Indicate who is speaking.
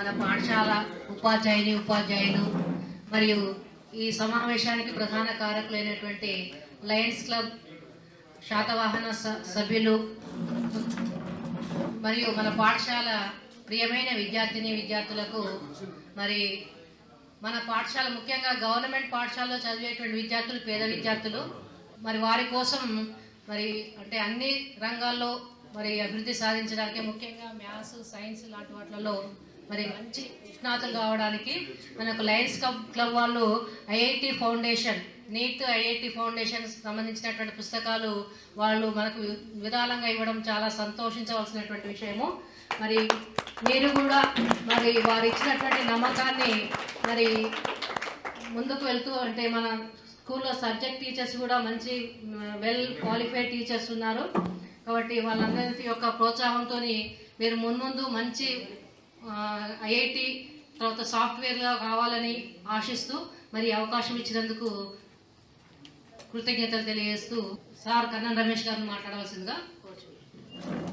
Speaker 1: మన పాఠశాల ఉపాధ్యాయుని ఉపాధ్యాయులు మరియు ఈ సమావేశానికి ప్రధాన కారకులైనటువంటి లయన్స్ క్లబ్ శాతవాహన స- సభ్యులు మరియు మన పాఠశాల ప్రియమైన విద్యార్థిని విద్యార్థులకు మరి మన పాఠశాల ముఖ్యంగా గవర్నమెంట్ పాఠశాలలో చదివేటువంటి విద్యార్థులు పేద విద్యార్థులు మరి వారి కోసం మరి అంటే అన్ని రంగాల్లో మరి అభివృద్ధి సాధించడానికి ముఖ్యంగా మ్యాథ్స్ సైన్స్ లాంటి వాటిలలో మరి మంచి నిష్ణాతులు కావడానికి మనకు లయన్స్ క్లబ్ క్లబ్ వాళ్ళు IIT foundation NEET IIT foundation సంబంధించినటువంటి పుస్తకాలు వాళ్ళు మనకు విధానంగా ఇవ్వడం చాలా సంతోషించవలసినటువంటి విషయము. మరి మీరు కూడా మరి వారు ఇచ్చినటువంటి నమ్మకాన్ని మరి ముందుకు వెళ్తూ అంటే మన స్కూల్లో సబ్జెక్ట్ టీచర్స్ కూడా మంచి వెల్ క్వాలిఫైడ్ టీచర్స్ ఉన్నారు. కాబట్టి వాళ్ళందరి యొక్క ప్రోత్సాహంతో మీరు మున్ముందు మంచి ఐఐటి తర్వాత సాఫ్ట్వేర్గా కావాలని ఆశిస్తూ మరి అవకాశం ఇచ్చినందుకు కృతజ్ఞతలు తెలియజేస్తూ సార్ కన్నన్ రమేష్ గారిని మాట్లాడవలసిందిగా కోరుచున్నాను.